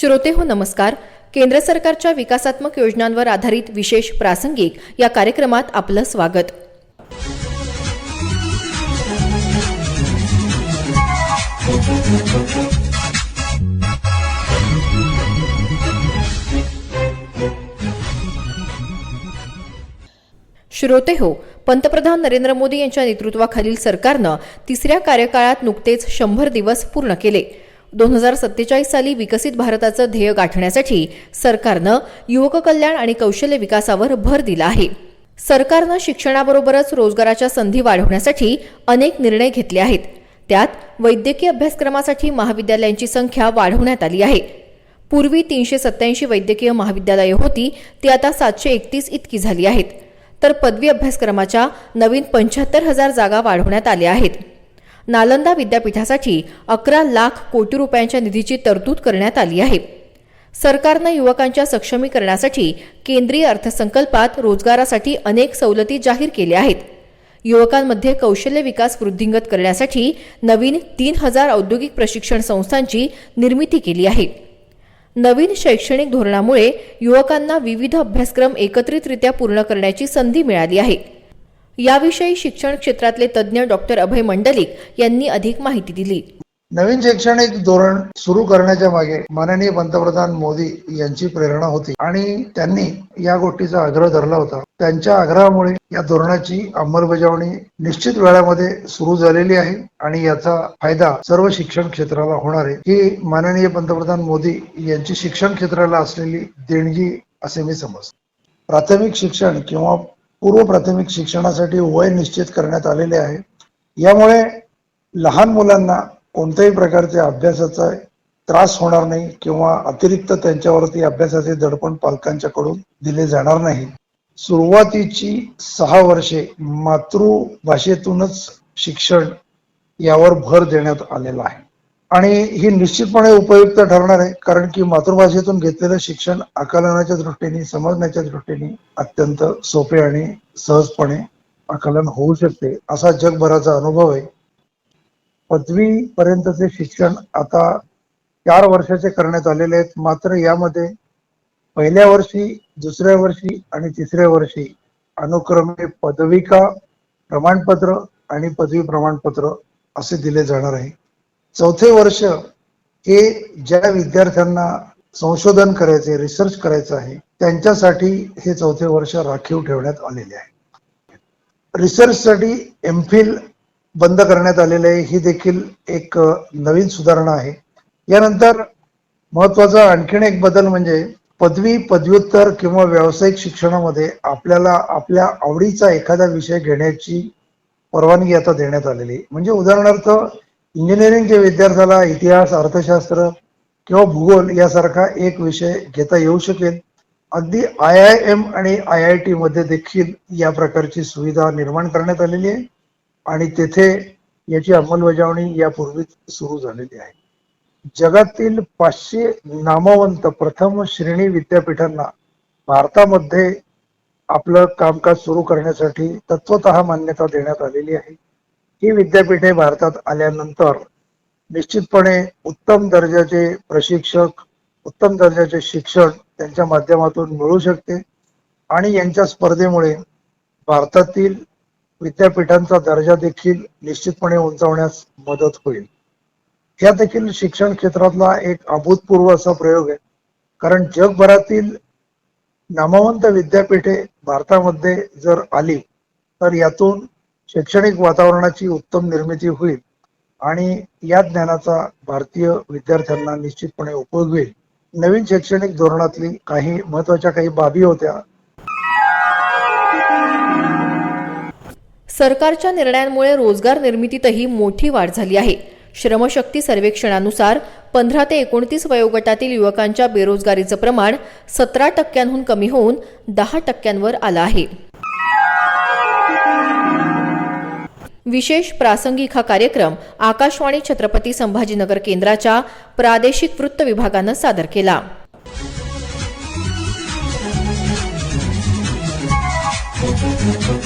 श्रोते हो नमस्कार. केंद्र सरकारच्या विकासात्मक योजनांवर आधारित विशेष प्रासंगिक या कार्यक्रमात आपलं स्वागत. श्रोते हो पंतप्रधान नरेंद्र मोदी यांच्या नेतृत्वाखालील सरकारनं तिसऱ्या कार्यकाळात नुकतेच शंभर दिवस पूर्ण केले. दोन हजार सत्तेचाळीस साली विकसित भारताचं ध्येय गाठण्यासाठी सरकारनं युवक कल्याण आणि कौशल्य विकासावर भर दिला आहे. सरकारनं शिक्षणाबरोबरच रोजगाराच्या संधी वाढवण्यासाठी अनेक निर्णय घेतले आहेत. त्यात वैद्यकीय अभ्यासक्रमासाठी महाविद्यालयांची संख्या वाढवण्यात आली आहे. पूर्वी तीनशे सत्याऐंशी वैद्यकीय महाविद्यालये होती ती आता सातशे एकतीस इतकी झाली आहेत. तर पदवी अभ्यासक्रमाच्या नवीन पंच्याहत्तर हजार जागा वाढवण्यात आल्या आहेत. नालंदा विद्यापीठासाठी अकरा लाख कोटी रुपयांच्या निधीची तरतूद करण्यात आली आहे. सरकारनं युवकांच्या सक्षमीकरणासाठी केंद्रीय अर्थसंकल्पात रोजगारासाठी अनेक सवलती जाहीर केल्या आहेत. युवकांमध्ये कौशल्य विकास वृद्धिंगत करण्यासाठी नवीन तीन हजार औद्योगिक प्रशिक्षण संस्थांची निर्मिती केली आहे. नवीन शैक्षणिक धोरणामुळे युवकांना विविध अभ्यासक्रम एकत्रितरित्या पूर्ण करण्याची संधी मिळाली आहे. याविषयी शिक्षण क्षेत्रातले तज्ज्ञ डॉक्टर अभय मंडलिक यांनी अधिक माहिती दिली. नवीन शैक्षणिक धोरण सुरू करण्याच्या मागे माननीय पंतप्रधान मोदी यांची प्रेरणा होती आणि त्यांनी या गोष्टीचा आग्रह धरला होता. त्यांच्या आग्रहामुळे या धोरणाची अंमलबजावणी निश्चित वेळामध्ये सुरू झालेली आहे आणि याचा फायदा सर्व शिक्षण क्षेत्राला होणार आहे. ही माननीय पंतप्रधान मोदी यांची शिक्षण क्षेत्राला असलेली देणगी असे मी समजतो. प्राथमिक शिक्षण किंवा पूर्व प्राथमिक शिक्षणासाठी वय निश्चित करण्यात आलेले आहे. यामुळे लहान मुलांना कोणत्याही प्रकारच्या अभ्यासाचा त्रास होणार नाही किंवा अतिरिक्त त्यांच्यावरती अभ्यासाचे दडपण पालकांच्याकडून दिले जाणार नाही. सुरुवातीची सहा वर्षे मातृभाषेतूनच शिक्षण यावर भर देण्यात आलेला आहे. आणि ही निश्चितपणे उपयुक्त ठरणार आहे कारण की मातृभाषेतून घेतलेलं शिक्षण आकलनाच्या दृष्टीने समजण्याच्या दृष्टीने अत्यंत सोपे आणि सहजपणे आकलन होऊ शकते असा जगभराचा अनुभव आहे. पदवी पर्यंतचे शिक्षण आता चार वर्षाचे करण्यात आलेले आहेत मात्र यामध्ये पहिल्या वर्षी दुसऱ्या वर्षी आणि तिसऱ्या वर्षी अनुक्रमे पदविका प्रमाणपत्र आणि पदवी प्रमाणपत्र असे दिले जाणार आहे. चौथे वर्ष हे ज्या विद्यार्थ्यांना संशोधन करायचे रिसर्च करायचं आहे त्यांच्यासाठी हे चौथे वर्ष राखीव ठेवण्यात आलेले आहे. रिसर्चसाठी एम फिल बंद करण्यात आलेले आहे. ही देखील एक नवीन सुधारणा आहे. यानंतर महत्त्वाचा आणखीन एक बदल म्हणजे पदवी पदव्युत्तर किंवा व्यावसायिक शिक्षणामध्ये आपल्याला आपल्या आवडीचा एखादा विषय घेण्याची परवानगी आता देण्यात आलेली आहे. म्हणजे उदाहरणार्थ इंजिनिअरिंगच्या विद्यार्थ्याला इतिहास अर्थशास्त्र किंवा भूगोल यासारखा एक विषय घेता येऊ शकेल. अगदी आय आय एम आणि आय आय टी मध्ये देखील या प्रकारची सुविधा निर्माण करण्यात आलेली आहे आणि तेथे याची अंमलबजावणी यापूर्वीच सुरू झालेली आहे. जगातील पाचशे नामवंत प्रथम श्रेणी विद्यापीठांना भारतामध्ये आपलं कामकाज सुरू करण्यासाठी तत्वत मान्यता देण्यात आलेली आहे. ही विद्यापीठे भारतात आल्यानंतर निश्चितपणे उत्तम दर्जाचे प्रशिक्षक उत्तम दर्जाचे शिक्षण त्यांच्या माध्यमातून मिळू शकते आणि यांच्या स्पर्धेमुळे भारतातील विद्यापीठांचा दर्जा देखील निश्चितपणे उंचावण्यास मदत होईल. ह्या देखील शिक्षण क्षेत्रातला एक अभूतपूर्व असा प्रयोग आहे. कारण जगभरातील नामवंत विद्यापीठे भारतामध्ये जर आली तर यातून शैक्षणिक वातावरणाची उत्तम निर्मिती होईल आणि या ज्ञानाचा भारतीय विद्यार्थ्यांना निश्चितपणे उपयोग होईल. नवीन शैक्षणिक धोरणातली काही महत्त्वाच्या काही बाबी होत्या. सरकारच्या निर्णयांमुळे रोजगार निर्मितीतही मोठी वाढ झाली आहे. श्रमशक्ती सर्वेक्षणानुसार पंधरा ते एकोणतीस वयोगटातील युवकांच्या बेरोजगारीचं प्रमाण सतरा टक्क्यांहून कमी होऊन दहा टक्क्यांवर आलं आहे. विशेष प्रासंगिक हा कार्यक्रम आकाशवाणी छत्रपती संभाजीनगर केंद्राच्या प्रादेशिक वृत्त विभागानं सादर केला Thank you.